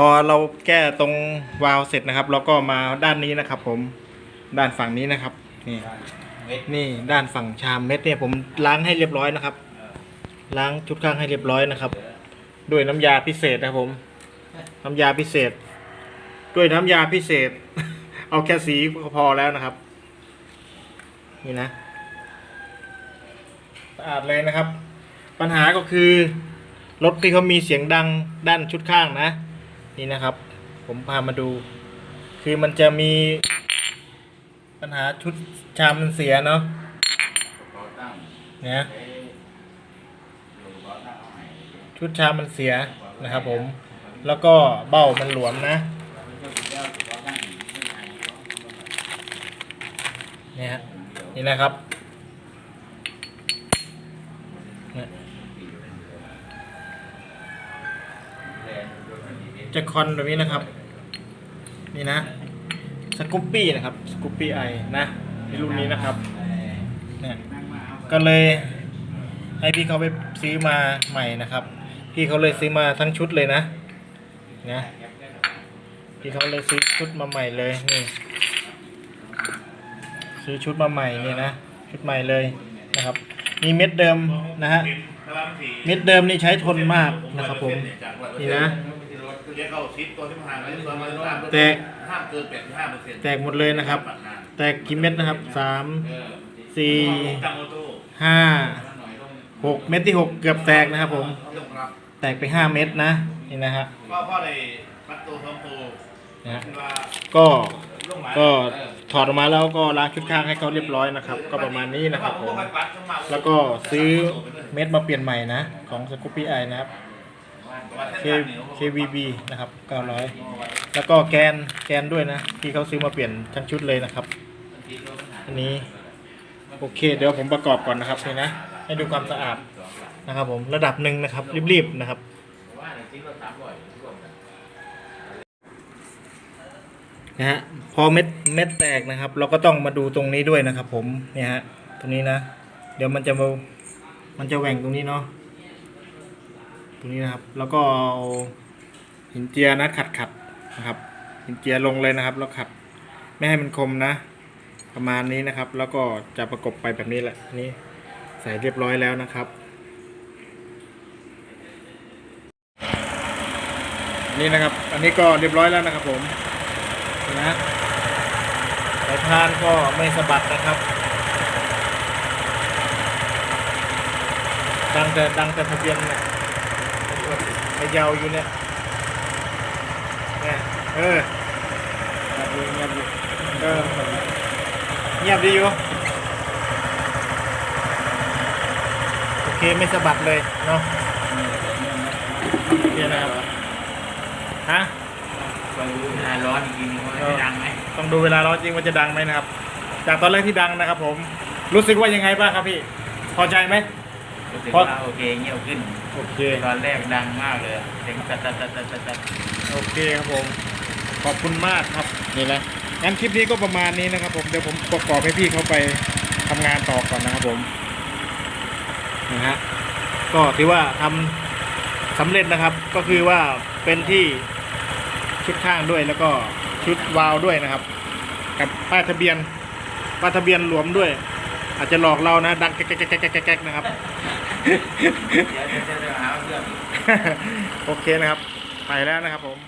พอเราแก้ตรงวาล์วเสร็จนะครับ เราก็มาด้านนี้นะครับ ผมด้านฝั่งนี้นะครับ นี่เม็ดนี่ด้านฝั่งชามเม็ดเนี่ยผมล้างให้เรียบร้อยนะครับ ล้างชุดข้างให้เรียบร้อยนะครับ ด้วยน้ำยาพิเศษนะครับผม น้ำยาพิเศษ ด้วยน้ำยาพิเศษ เอาแค่สีก็พอแล้วนะครับ นี่นะสะอาดเลยนะครับ ปัญหาก็คือรถที่เขามีเสียงดังด้านชุดข้างนะ นี่นะครับ ผมพามาดู คือมันจะมีปัญหาชุดชามมันเสียเนาะขอตั้งเนี่ยเอ้ยหลวงพ่อตั้งเอาให้ชุดชามมันเสียนะครับผม แล้วก็เบ้ามันหลวมนะเจ้าคุณเจ้าหลวงพ่อตั้งไม่ใช่เนี่ยฮะนี่นะครับ จะคอนแบบนี้นะครับ นี่นะสกูปปี้นะครับสกูปปี้ไอนะในรุ่นนี้นะครับเนี่ยก็เลยให้พี่เขาไปซื้อมาใหม่นะครับ พี่เขาเลยซื้อมาทั้งชุดเลยนะนะพี่เขาเลยซื้อชุดมาใหม่เลยนี่ซื้อชุดมาใหม่นี่นะชุดใหม่เลยนะครับ มีเม็ดเดิมนะฮะเม็ดเดิมนี่ใช้ทนมากนะครับผมนี่นะ เรียกเข้าชิดตัวที่ผ่านมาที่ตัวมันห้ามแตก ห้ามเกินแปดห้าเปอร์เซ็นต์แตกหมดเลยนะครับ แตกกี่เม็ดนะครับสามเออสี่จังโอโต้ห้าหกเม็ดที่หกเกือบแตกนะครับผมเรื่องครับแตกไปห้าเม็ดนะนี่นะฮะก็พ่อในมัดตัวสองตัวนะฮะคือว่าก็ลูกหมาก็ถอดออกมาแล้วก็ล้างชุดข้างให้เขาเรียบร้อยนะครับ ก็ประมาณนี้นะครับผม แล้วก็ซื้อเม็ดมาเปลี่ยนใหม่นะ ของสกูปปี้ไอนะครับ K KVB นะครับ900 แล้วก็แกนแกนด้วยนะ ที่เขาซื้อมาเปลี่ยนทั้งชุดเลยนะครับ อันนี้ โอเค เดี๋ยวผมประกอบก่อนนะครับนี่นะ ให้ดูความสะอาดนะครับผมระดับหนึ่งนะครับ รีบๆนะครับว่าในที่เราสามร้อยรวมกันนะฮะพอเม็ดเม็ดแตกนะครับ เราก็ต้องมาดูตรงนี้ด้วยนะครับ ผมเนี่ยฮะตรงนี้นะ เดี๋ยวมันจะมามันจะแหว่งตรงนี้เนาะ ตรงนี้นะครับ แล้วก็เอาหินเจียนะขัดขัดนะครับ หินเจียลงเลยนะครับ แล้วขัดไม่ให้มันคมนะ ประมาณนี้นะครับ แล้วก็จะประกบไปแบบนี้แหละนนี้ใส่เรียบร้อยแล้วนะครับ นี่นะครับ อันนี้ก็เรียบร้อยแล้วนะครับผมนะสายพานก็ไม่สะบัดนะครับ ดังแต่ดังแต่ทะเบียนเนี่ย ไอ้ยาวอยู่เนี่ยเนี่ยเออเงียบอยู่เงียบอยู่เออเงียบดีอยู่ โอเคไม่สะบัดเลยเนาะโอเคนะครับฮะไปดูเวลาร้อนอีกทีนึงว่าจะดังไหมต้องดูเวลาร้อนจริงว่าจะดังไหมนะครับ จากตอนแรกที่ดังนะครับ ผม รู้สึกว่ายังไงบ้างครับพี่ พอใจไหม รู้สึกว่าโอเคเงียบขึ้น โอเค ตอนแรกดังมากเลยเสียงตัดตัดตัดตัดตัดตัดโอเคครับผม ขอบคุณมากครับ นี่นะงั้นคลิปนี้ก็ประมาณนี้นะครับผม เดี๋ยวผมประกอบให้พี่เขาไปทำงานต่อก่อนนะครับผม นะฮะ ก็ถือว่าทำสำเร็จนะครับ ก็คือว่าเป็นที่ชุดข้างด้วยแล้วก็ชุดวาล์วด้วยนะครับ กับป้ายทะเบียนป้ายทะเบียนหลวมด้วย อาจจะหลอกเรานะ ดังแก๊กแก๊กแก๊กแก๊กแก๊กนะครับ เดี๋ยวจะจะหาว่าเรื่องโอเคนะครับ ไปแล้วนะครับผม